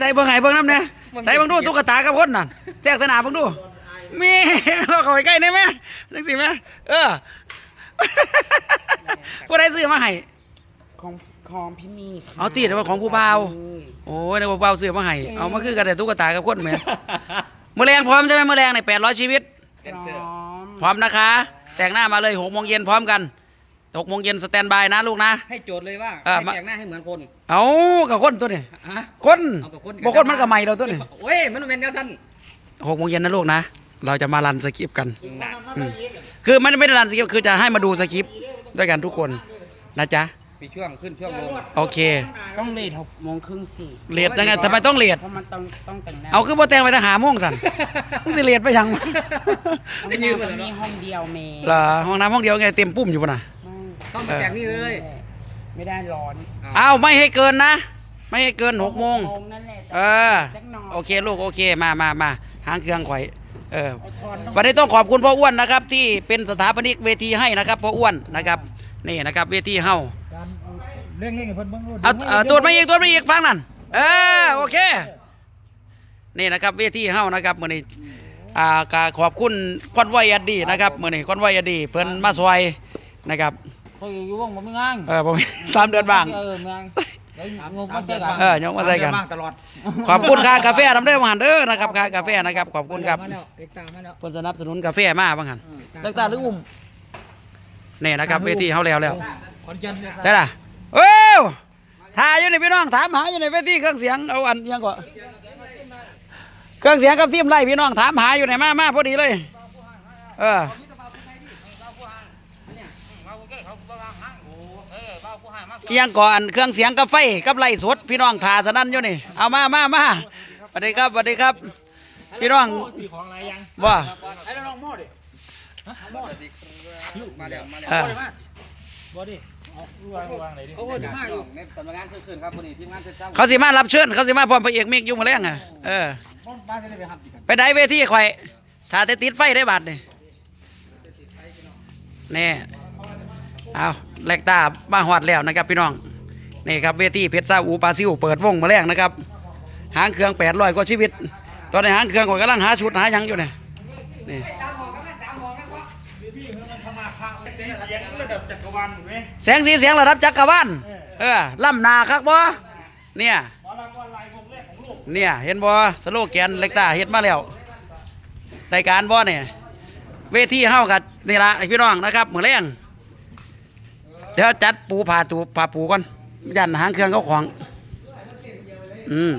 ใส่เบิ่งไห้เบิ่งน้ำเนี่ยใส่เบิ่งดูตุ๊กตากับคนนั่นแทรกสนามเบิ่งดูแมีเราเข้าไปใกล้ได้ไหมจังสิแม่เออผู้ใดซื้อมาให้ของของพี่มีค่ะเอาติแต่ว่าของผู้บ่าวโอ้ยในกระเป๋าซื้อมาให้เอามาคือกันแต่ตุ๊กตากับคนแหม่มื้อแรงพร้อมใช่ไหมมื้อแรงใน800ชีวิตพร้อมพร้อมนะคะ แต่งหน้ามาเลย6โมงเย็นพร้อมกัน 6โมงเย็นสแตนบายนะลูกนะ ให้โจทย์เลยว่าเออให้มา แต่งหน้าให้เหมือนคนเอากับคนตัวนี้ฮะ คนเอากับคนบ่คนมันก็ใหม่เราตัวนี้โอ้ยมันเป็นแนวสั้นหกโมงเย็นนะลูกนะ เราจะมารันสคริปต์กันอืมคือไม่ได้ไม่ได้รันสคริปต์คือจะให้มาดูสคริปต์ด้วยกันทุกคนนะจ๊ะมีช่วงขึ้นช่วงลงโอเคต้องเลทหกโมงครึ่งสิเลทยังไงทำไมต้องเลทเพราะมันต้องต้องแต่งหน้าเอาคือบ่แต่งไปทหาโมงสั่นมึงสิเลทไปยังห้องน้ำมันมีห้องเดียวเมย์เหรอห้องน้ำห้องเดียวไงเต็มปุ้มอยู่ปะน่ะ ต้องมาแต่งนี่เลย ไม่ได้ร้อนเอาไม่ให้เกินนะ ไม่ให้เกินหกโมงโมงนั่นแหละเออจักหน่อยโอเคลูกโอเคมามามาหางเครื่องข่อยเออเอาช้อนลงวันนี้ต้องขอบคุณพ่ออ้วนนะครับ ที่เป็นสถาปนิกเวทีให้นะครับพ่ออ้วนนะครับ นี่นะครับเวทีเฮาเร่งเร่งให้เพิ่นเบิ่งดูเอาเอาตรวจมาอีกตรวจมาอีกฟังนั่นเออโอเค นี่นะครับเวทีเฮานะครับมื้อนี้อ่ากาขอบคุณคอนไวอดีนะครับมื้อนี้คอนไวอดีเพิ่นมาซอยนะครับ เขาอยู่ว่างผมไม่งานเออผมสามเดือนบ้าง เออเมืองเดี๋ยวงงมาใช่กันเออยกมาใส่กัน บ้างตลอดขอบคุณค่ากาแฟน้ำเด้อมาหันเด้อนะครับค่ากาแฟนะครับขอบคุณครับมาแล้วเด็กตามมาแล้วเพิ่นสนับสนุนกาแฟมาบางหันเลิกตาหรืออุ้มนี่นะครับเวทีเฮาแล้วแล้วขอนแก่นเนี่ยใช่ล่ะโอ้วถ่ายอยู่ในพี่น้องถามหาอยู่ในเวทีเครื่องเสียงเอาอันยังก่อนเครื่องเสียงกับทีมไล่พี่น้องถามหาอยู่ไหนมามาพอดีเลย เอออิห ยังก่อนเครื่องเสียงกับไฟกับไล่สดพี่น้องถ่าสนั่นอยู่นี่ เอามามามาสวัสดีครับสวัสดีครับ พี่น้องสี่ของอะไรยังว่าไอ้น้องโม่ดิมาแล้วมาแล้วเออบ่ดิเอาวางวางไหนดิโอ้ยสิบห้าในสำนักงานขึ้นๆครับวันนี้ทีมงานเสร็จเช้าเขาสิมารับเชิญเขาสิมาพร้อมพระเอกเมฆยุ่งมาแรงอะเออบ้านจะได้ไปทำกิจกันไปได้เวทีข่อยถ้าแต่ติดไฟได้บาทนี่แน่เอา แลกตามาหอดแล้วนะครับพี่น้องนี่ครับเวทีเพชรซาอูปาซิวเปิดวงมาแรงนะครับหางเครื่องแปดร้อยกว่าชีวิต ตอนนี้หางเครื่องข่อยกำลังหาชุดหายังอยู่เนี่ยนี่สีเสียงระดับจักรวาลแสงสีเสียงระดับจักรวาลเออล่ำนาคักบ่เนี่ยเนี่ยเห็นบ่สโลแกนเล็กตาเฮ็ดมาแล้วรายการบ่เนี่ยเวทีเฮากับนี่ละพี่น้องนะครับมื้อแรง เดี๋ยวจัดปูผ่าตูผ่าปูก่อนยันหางเครื่องเขาของ อืม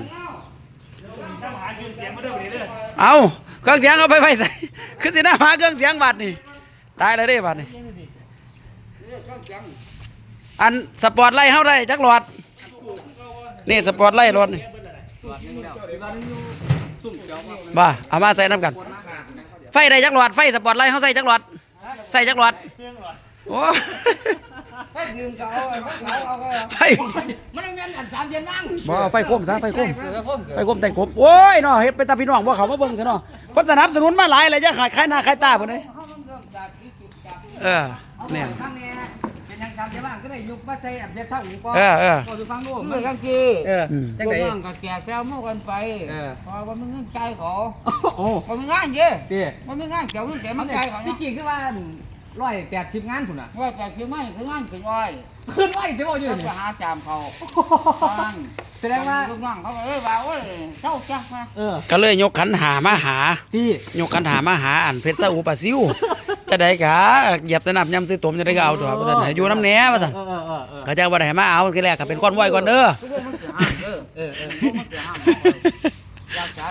เอาเครื่องเสียงเอาไปไฟใส่คือสิหน้าหาเครื่องเสียงบัดนี่ตายเลยเด้บัดนี่อันสปอร์ตไลท์เฮาได้จักหลอด นี่สปอร์ตไลท์รถนี่มเดี๋ยวว่าบ่าเอามาใส่น้ำกัน ไฟได้จักหลอดไฟสปอร์ตไลท์เขาใส่จักหลอด ใส่จักหลอดโอ้ ให้ยืมเขาเอาไว้เขาเอาไว้ไฟมันต้องเงินอันสามเดือนนั่งบ่เอาไฟคมซะไฟคมเดี๋ยวพ่อไฟคมแต่งคมโอ้ยเนาะเฮ็ดเป็นตาพี่น้องบ่เขามาเบิ่งเถอะเนาะเพิ่นสนับสนุนมาหลายเลยจะขายขายหน้าขายตาเพิ่นเด้เออเนี่ยข้างนี้เป็นทางสามเดือนบ้างก็ได้ยุบมาใส่อันเด็ดเท่าหูก็เออเออก็ดูฟังดูเมื่อกี้กี้เอออืมจังพวไดกนั่งก็แก่แซวมั่วกันไปเออพอว่ามึงเงินใจเขาโอ้เขาไม่งานเย่เจ๊มันไม่งานเกี่ยวกับแก่มัมันนใจเขาที่เนี่ยจริงคือว่า ร้อยแปดสิบงานคุณอะว่าแต่คือไม่คืองานคืออ้อยขึ้นร้อยเดี๋ยวบอกอยู่ต้องนี่ไปหาจามเขาบ้านแสดงว่าลูกน้องเขาก็เอ้ยว่าโอ้ยเจ้าจักมาเออก็เลยยกขันหามาหา ที่ยกขันหามาหาอันเพชรซาอูปาซิว จะได้กะเหยียบสนับยำซื้อตมจะได้ก็เอาตัวว่าซั่นให้อยู่น้ำแหน่ว่าซั่นเออเออเออเออเขาจะบ่ได้ให้มาเอาทีแรกก็เป็นคนไหวก่อนเด้อทุกคนมันเสียห้างเด้อเออเออทุกคนมันเสียห้า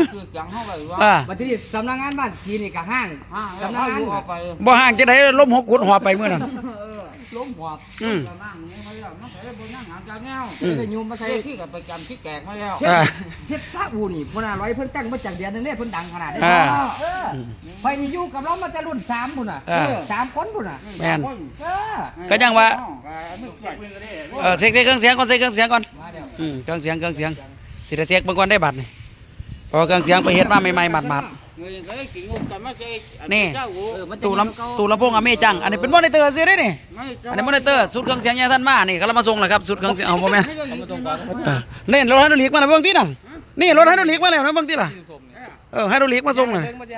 งอยากจะคือจังเข้าไปว่าอ่าวันที่สำนักงานบ้านทีนี่กับห้างห้างแล้วเขาอยู่ออกไปบ่ห่างจะได้ล้มหกกุดหัวไปมื้อนั้น เออล้มหัวอืมกระมั่งนี่เขาเรียกมันก็เลยบนนั่งหางจาแง้วอืมได้ยุมมาใส่ใช้ที่กับไปจำที่แกกมาแล้วอ่า เฮ็ดซาอูนี่พนาร้อยเพิ่นจ้างมาจากเดือนนึงเนี่ยเพิ่นดังขนาดนี้อ่า เออไปนี่อยู่กับเรามาจะรุ่นสามพุ่นน่ะอ่าเออสามคนพุ่นน่ะแม่น เออก็ยังว่า ไม่เกี่ยวปืนก็ได้เออเช็คเครื่องเสียงก่อนเช็คเครื่องเสียงก่อนมาเดี๋ยวอืมเครื่องเสียงเครื่องเสียงสิได้เช็คเบิ่งก่อนได้บัตรนี่เพอเครื่องเสียงไปเฮ็ดมาใหม่ๆหมัดเงินก็ได้กินงบกันไม่ใช่นี่เจ้าหูเออมันๆจะตู้ลำตู้ลำโพงอเมจัง อันนี้เป็นมอนิเตอร์ซิได้นี่ไม่เจ้าอันนี้มอนิเตอร์สุดเครื่องเสียงยายท่านมานี่ก็เรามาส่งแหละครับสุดเครื่องเสียงเอาบ่แม่นไม่ต้องยิงเออเล่นรถฮันดูลีกมาแล้วเบิ่งที่นั่นนี่รถไฮดรอลิกมาแล้วนะเบางทีล่ะเออไฮดรอลิกมาส่งเลยเรื่องมาเสีย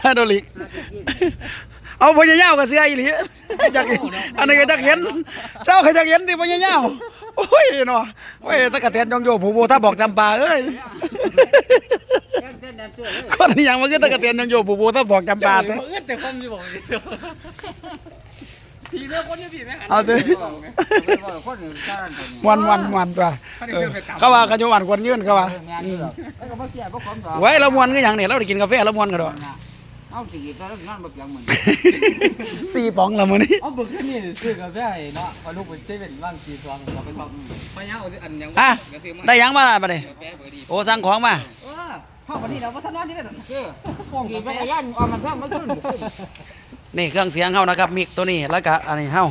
ไฮดรอลิกเอาพญายาวกับเสื้ออีหลีจักเห็นอันนี้ก็จักเห็นเจ้าก็จักเห็นที่พญายาว โอ้ยเนาะโอ้ยตะกะเตียนยองโยผูโบถ้าบอกจำปาเอ้ยเต้นแดนเซอร์เลยคนนี้ยังมันก็ตะกะเตียนยองโยผูโบถ้าบอกจำปาเจ้าเต้เอื้อนแต่ความอยู่บอกเลยผีแม่คนนี้ผีแม่เอาเต้คนหนึ่งชาติคนมวนมวนมวนตัวเออเขาว่ากันอยู่วันคนยืนเขาว่างานนี้หรอกแล้วก็บ่เสียบ่คนดอกไว้เรามวนก็อย่างนี้เราได้กินกาแฟเรามวนกันดอก เอาสิกินแล้วงานบ่เพียงเหมือนสี่ป๋องละมื้อนี้เอาบึกขึ้นนี่ซื้อกาแฟให้เนาะพอลูกไปเซเว่นบ้างกี่ซองเราเป็นแบบพยาเอาอันยังอะได้หยังมาบัดนี้กาแฟเบอร์ดีโอ้สั่งของมาเออเข้าวันนี้เราพัฒนาที่นั่นคือขี่จักรยานเอามันเพิ่มมาขึ้นนี่เครื่องเสียงเฮานะครับมิกตัวนี้แล้วก็อันนี้เฮา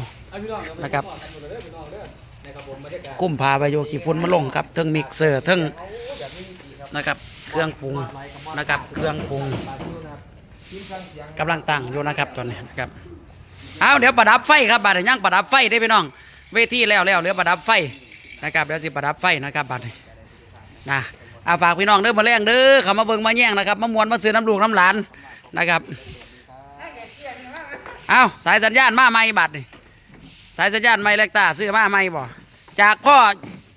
นะครับกุ้มพาไปโยกี่ฝุ่นมาลงครับเทิงมิกเซอร์เทิงนะครับ เครื่องปรุงนะครับ เครื่องปรุง กำลังตั้งอยู่นะครับตอนนี้นะครับเอาเดี๋ยวประดับไฟครับบัดนี้ย่างประดับไฟได้พี่น้อง เวทีแล้วแล้วเหลือประดับไฟนะครับเดี๋ยวสิประดับไฟนะครับบัดนี้นะอาฝากพี่น้องเด้อมาแรงเด้อเขามาเบิ่งมาแย่งนะครับมามวนมาซื้อน้ำลูกน้ำหลานนะครับเอาสายสัญญาณมาไม่บัดนี่สายสัญญาณไม่เล็กตาซื้อมาไม่บ่จากพ่อ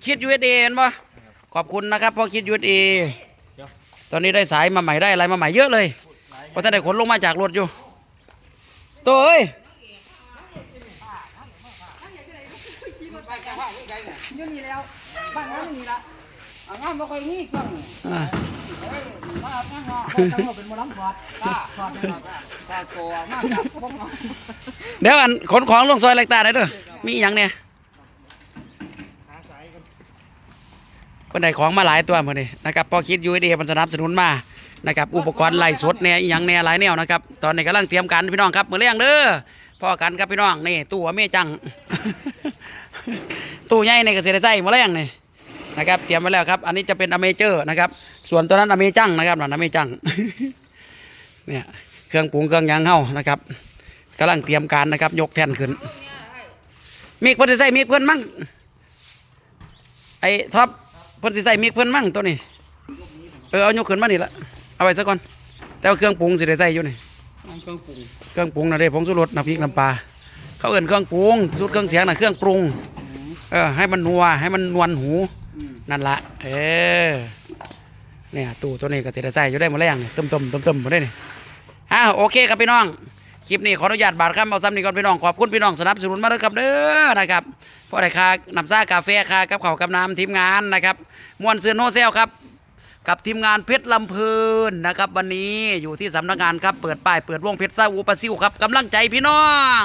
คิดยูเอเห็นบ่ขอบคุณนะครับพ่อคิดยูเอตอนนี้ได้สายมาใหม่ได้อะไรมาใหม่เยอะเลย พราะท่านได้ขนลงมาจากรถอยู่ตัวเอ้ยอยู่นี่แล้วบ้านนั้นนี่ละเอางานบ่ค่อยมีเครื่องนี่อ่าเอ้ยมาเอางานเนาะพอจังหวะเป็นมอลำพอดป้าพอดเป็นถ้าโตมาจากพวกเราเดี๋ยวกันขนของลงซอยเล็กตาได้เด้อมีอหย่างเนี่ยเพิ่นได้ของมาหลายตัวหมดนี่นะครับพอคิดยูเอมันสนับสนุนมา นะครับอุปกรณ์ไล่สดเนี่ยอย่างเนี่ยหลายแนวนะครับตอนนี้กำลังเตรียมการพี่น้องครับมือเลี้ยงเด้อพ่อกันครับพี่น้องนี่ตู้เมจังตู้ใหญ่ในเกษตรไส้มาแรงนี่นะครับเตรียมไว้แล้วครับ อันนี้จะเป็นอเมเจอร์นะครับ ส่วนตัวนั้นอเมจังนะครับนั่นอเมจังเนี่ยเครื่องปรุงเครื่องยางเฮานะครับกำลังเตรียมการนะครับ ยกแท่นขึ้นมีเพิ่นสิใส่มีเพิ่อนมั่งไอ้ท็อปเพิ่นสิใส่มีเพิ่อนมั่งตัวนี้เออเอายกขึ้นมานี่ละ เอาไว้ซะก่อน แต่ว่าเครื่องปรุงสิได้ใส่อยู่นี่เครื่องปรุงเครื่องปรุงนะเด้ผงชูรสน้ำพริกน้ำปลาเขาเอิ้นเครื่องปรุงสูตรเครื่องเสียงน่ะเครื่องปรุงเออให้มันนัวให้มันนวลหูอืมนั่นละเออเนี่ยตู้ตัวนี้ก็จะได้ใส่อยู่ได้หมดแล้วนี่ต้มต้มต้มต้มหมดได้นี่อะโอเคครับพี่น้องคลิปนี้ขออนุญาตบาดคำเอาซ้ำนี่ก่อนพี่น้องขอบคุณพี่น้องสนับสนุนมาด้วยครับเด้อนะครับเพราะได้ค่าน้ำซ่ากาแฟค่ากับข้าวกับน้ำทีมงานนะครับมวนเสือโนเซลครับ กับทีมงานเพชรลำเพลินนะครับ วันนี้อยู่ที่สำนักงานครับเปิดป้ายเปิดวงเพชรซาอูปาซิวครับกำลังใจพี่น้อง